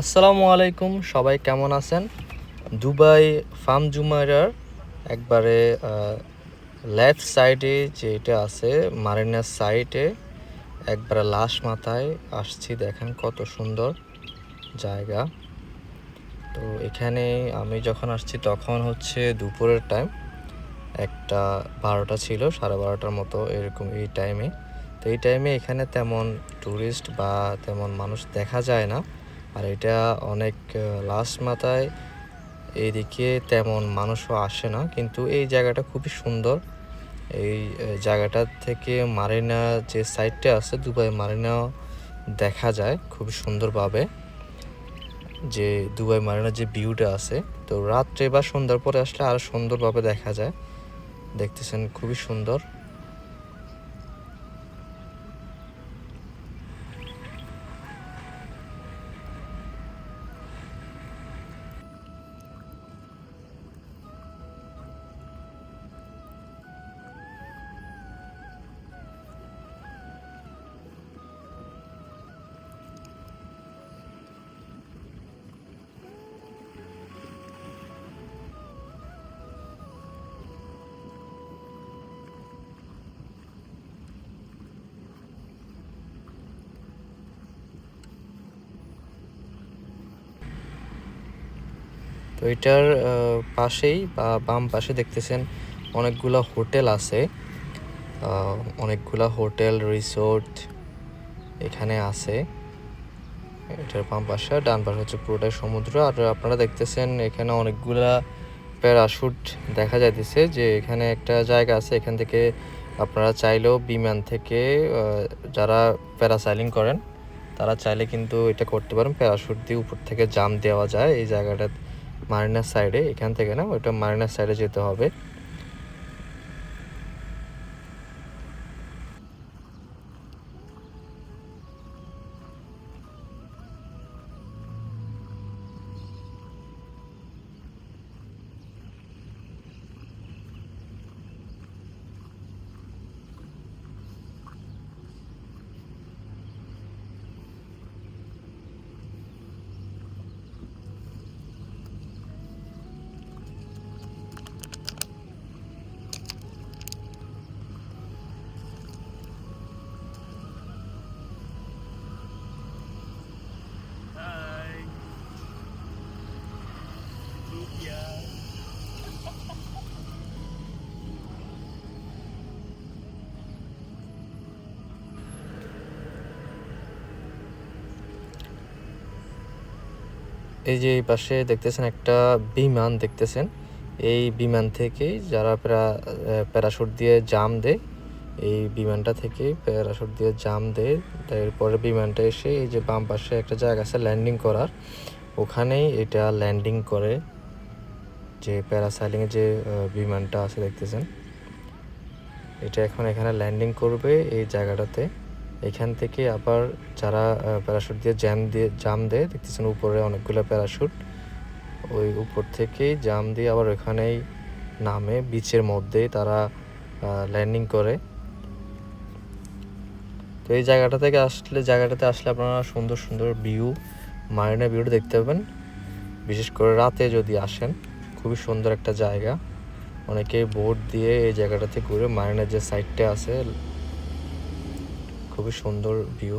আসসালামু আলাইকুম, সবাই কেমন আছেন? দুবাই ফার্ম জুমারার একবারে লেফট সাইডে যেটা আছে মারিনার সাইডে, একবারে লাশ মাথায় আসছি, দেখেন কত সুন্দর জায়গা। তো এখানে আমি যখন আসছি, তখন হচ্ছে দুপুরের টাইম একটা বারোটা ছিল, সাড়ে বারোটার মতো, এরকম এই টাইমে তো এই টাইমে এখানে তেমন ট্যুরিস্ট বা তেমন মানুষ দেখা যায় না। আর এটা অনেক লাস্ট মাথায় এইদিকে তেমন মানুষও আসে না, কিন্তু এই জায়গাটা খুবই সুন্দর। এই জায়গাটা থেকে মারিনা যে সাইডটা আছে, দুবাই মারিনা, দেখা যায় খুবই সুন্দরভাবে। যে দুবাই মারিনার যে ভিউটা আছে, তো রাত্রে বা সন্ধ্যার পরে আসলে আরও সুন্দরভাবে দেখা যায়। দেখতেছেন খুবই সুন্দর। তো এটার পাশেই বা বাম পাশে দেখতেছেন অনেকগুলা হোটেল আছে। অনেকগুলা হোটেল, রিসোর্ট এখানে আছে। এটার বাম পাশে ডান পাশে হচ্ছে পুরোটাই সমুদ্র। আর আপনারা দেখতেছেন এখানে অনেকগুলা প্যারাশুট দেখা যাইতেছে যে এখানে একটা জায়গা আছে, এখান থেকে আপনারা চাইলেও বিমান থেকে যারা প্যারাসাইলিং করেন, তারা চাইলে কিন্তু এটা করতে পারেন। প্যারাশুট দিয়ে উপর থেকে জাম দেওয়া যায় এই জায়গাটা মারিনার সাইডে এখান থেকে না ওইটা মারিনার সাইডে যেতে হবে। এই যে এই পাশে দেখতেছেন একটা বিমান দেখতেছেন। এই বিমান থেকেই যারা প্যারা প্যারাশুট দিয়ে জাম দেয়, এই বিমানটা থেকে প্যারাশুট দিয়ে জাম দেয়। তারপরে বিমানটা এসে এই যে বাম পাশে একটা জায়গা আছে ল্যান্ডিং করার। ওখানেই এটা ল্যান্ডিং করে যে প্যারাসাইলিং যে বিমানটা আছে দেখতেছেন। এটা এখন এখানে ল্যান্ডিং করবে এই জায়গাটাতে। এখান থেকে আবার যারা প্যারাশুট দিয়ে জ্যাম দিয়ে জাম দেয়, দেখতেছেন উপরে অনেকগুলো প্যারাশুট ওই উপর থেকেই জাম দিয়ে আবার ওখানেই নামে বিচের মধ্যেই তারা ল্যান্ডিং করে। তো এই জায়গাটা থেকে আসলে, জায়গাটাতে আসলে আপনারা সুন্দর সুন্দর ভিউ মারিনা ভিউটা দেখতে পাবেন। বিশেষ করে রাতে যদি আসেন, খুবই সুন্দর একটা জায়গা। অনেকেই বোট দিয়ে এই জায়গাটাতে ঘুরে মারিনার যে সাইডটা আছে খুবই সুন্দর ভিউ